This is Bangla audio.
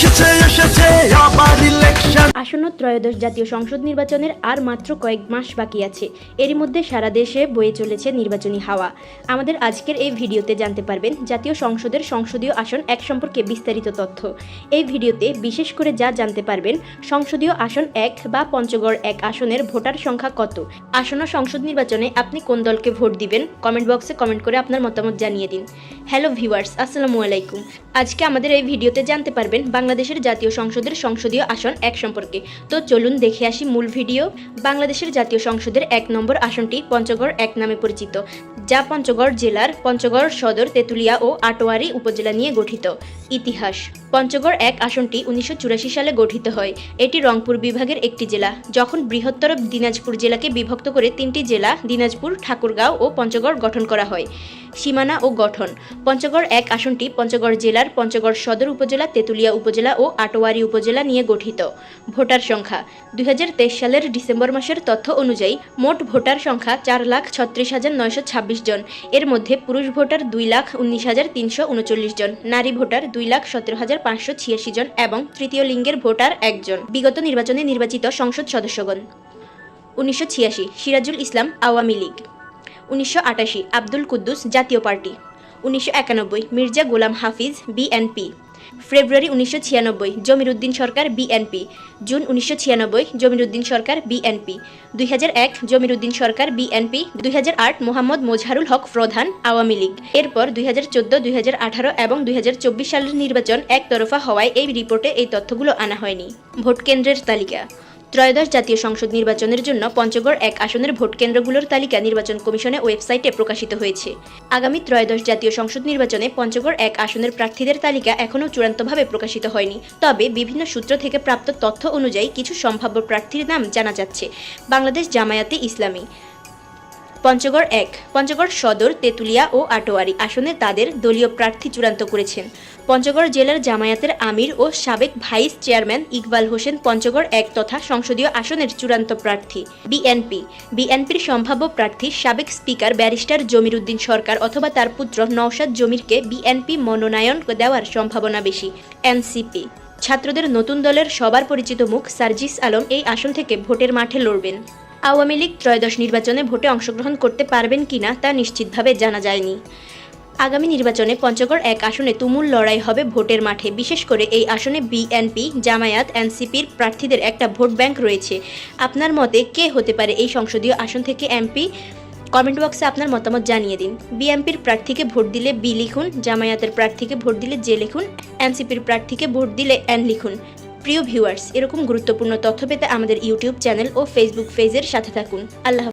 এসেছে এসেছে আবার ইলেকশন আসন্ন ত্রয়োদশ জাতীয় সংসদ নির্বাচনের আর মাত্র কয়েক মাস বাকি আছে। এরই মধ্যে সারা দেশে বয়ে চলেছে নির্বাচনী হাওয়া। আমাদের আজকের এই ভিডিওতে জানতে পারবেন জাতীয় সংসদের সংসদীয় আসন এক সম্পর্কে বিস্তারিত তথ্য। এই ভিডিওতে বিশেষ করে যা জানতে পারবেন, সংসদীয় আসন এক বা পঞ্চগড় এক আসনের ভোটার সংখ্যা কত? আসন্ন সংসদ নির্বাচনে আপনি কোন দলকে ভোট দিবেন? কমেন্ট বক্সে কমেন্ট করে আপনার মতামত জানিয়ে দিন। হ্যালো ভিউয়ার্স, আসসালামু আলাইকুম। আজকে আমাদের এই ভিডিওতে জানতে পারবেন বাংলাদেশের জাতীয় সংসদের সংসদীয় আসন এক সম্পর্কে। তো চলুন দেখে আসি মূল ভিডিও। বাংলাদেশের জাতীয় সংসদের এক নম্বর আসনটি পঞ্চগড় এক নামে পরিচিত, যা পঞ্চগড় জেলার পঞ্চগড় সদর তেঁতুলিয়া ও আটোয়ারি উপজেলা নিয়ে গঠিত। ইতিহাস, পঞ্চগড় এক আসনটি উনিশশো চুরাশি সালে গঠিত হয়। এটি রংপুর বিভাগের একটি জেলা। যখন বৃহত্তর দিনাজপুর জেলাকে বিভক্ত করে তিনটি জেলা, দিনাজপুর, ঠাকুরগাঁও ও পঞ্চগড় গঠন করা হয়। সীমানা ও গঠন, পঞ্চগড় এক আসনটি পঞ্চগড় জেলার পঞ্চগড় সদর উপজেলা, তেঁতুলিয়া উপজেলা ও আটোয়ারি উপজেলা নিয়ে গঠিত। ভোটার সংখ্যা। দুই হাজার তেইশ সালের ডিসেম্বর মাসের তথ্য অনুযায়ী মোট ভোটার সংখ্যা চার লাখ ছত্রিশ হাজার নয়শো ছাব্বিশ জন। এর মধ্যে পুরুষ ভোটার দুই লাখ উনিশ হাজার তিনশো উনচল্লিশ জন, নারী ভোটার দুই লাখ সতেরো হাজার পাঁচশো ছিয়াশি জন এবং তৃতীয় লিঙ্গের ভোটার একজন বিগত নির্বাচনে নির্বাচিত সংসদ সদস্যগণ। উনিশশো ছিয়াশি, সিরাজুল ইসলাম আওয়ামী লীগ। উনিশশো আটাশি, আব্দুল কুদ্দুস জাতীয় পার্টি। উনিশশো একানব্বই, মির্জা গোলাম হাফিজ, বিএনপি। ফেব্রুয়ারি উনিশশো ছিয়ানব্বই, জমিরুদ্দিন সরকার, বিএনপি। জুন উনিশশো ছিয়ানব্বই, জমিরুদ্দিন সরকার, বিএনপি। দুই হাজার এক, জমিরুদ্দিন সরকার, বিএনপি। দুই হাজার আট, মোহাম্মদ মোজহারুল হক, প্রধান, আওয়ামী লীগ। এরপর দুই হাজার চোদ্দ, দুই হাজার আঠারো এবং দুই হাজার চব্বিশ সালের নির্বাচন একতরফা হওয়ায় এই রিপোর্টে এই তথ্যগুলো আনা হয়নি। ভোট কেন্দ্রের তালিকা। ত্রয়োদশ জাতীয় সংসদ নির্বাচনের জন্য পঞ্চগড় এক আসনের ভোট কেন্দ্রগুলোর তালিকা নির্বাচন কমিশনের ওয়েবসাইটে প্রকাশিত হয়েছে। আগামী ত্রয়োদশ জাতীয় সংসদ নির্বাচনে পঞ্চগড় এক আসনের প্রার্থীদের তালিকা এখনও চূড়ান্তভাবে প্রকাশিত হয়নি। তবে বিভিন্ন সূত্র থেকে প্রাপ্ত তথ্য অনুযায়ী কিছু সম্ভাব্য প্রার্থীর নাম জানা যাচ্ছে। বাংলাদেশ জামায়াতে ইসলামী পঞ্চগড় এক, পঞ্চগড় সদর, তেঁতুলিয়া ও আটোয়ারি আসনে তাদের দলীয় প্রার্থী চূড়ান্ত করেছেন। পঞ্চগড় জেলার জামায়াতের আমির ও সাবেক ভাইস চেয়ারম্যান ইকবাল হোসেন পঞ্চগড় এক তথা সংসদীয় আসনের চূড়ান্ত প্রার্থী। বিএনপি, বিএনপির সম্ভাব্য প্রার্থী সাবেক স্পিকার ব্যারিস্টার জমির উদ্দিন সরকার অথবা তার পুত্র নওশাদ জমিরকে বিএনপি মনোনয়ন দেওয়ার সম্ভাবনা বেশি। এনসিপি, ছাত্রদের নতুন দলের সবার পরিচিত মুখ সার্জিস আলম এই আসন থেকে ভোটের মাঠে লড়বেন। আওয়ামী লীগ ত্রয়োদশ নির্বাচনে ভোটে অংশগ্রহণ করতে পারবেন কিনা তা নিশ্চিতভাবে জানা যায়নি। আগামী নির্বাচনে পঞ্চগড় এক আসনে তুমুল লড়াই হবে ভোটের মাঠে। বিশেষ করে এই আসনে বিএনপি, জামায়াত, এনসিপির প্রার্থীদের একটা ভোট ব্যাংক রয়েছে। আপনার মতে কে হতে পারে এই সংসদীয় আসন থেকে এমপি? কমেন্ট বক্সে আপনার মতামত জানিয়ে দিন। বিএনপির প্রার্থীকে ভোট দিলে বি লিখুন, জামায়াতের প্রার্থীকে ভোট দিলে জে লিখুন, এনসিপির প্রার্থীকে ভোট দিলে এন লিখুন। প্রিয় ভিউয়ার্স এরকম গুরুত্বপূর্ণ তথ্য পেতে আমাদের ইউটিউব চ্যানেল ও ফেসবুক পেজের সাথে থাকুন আল্লাহ।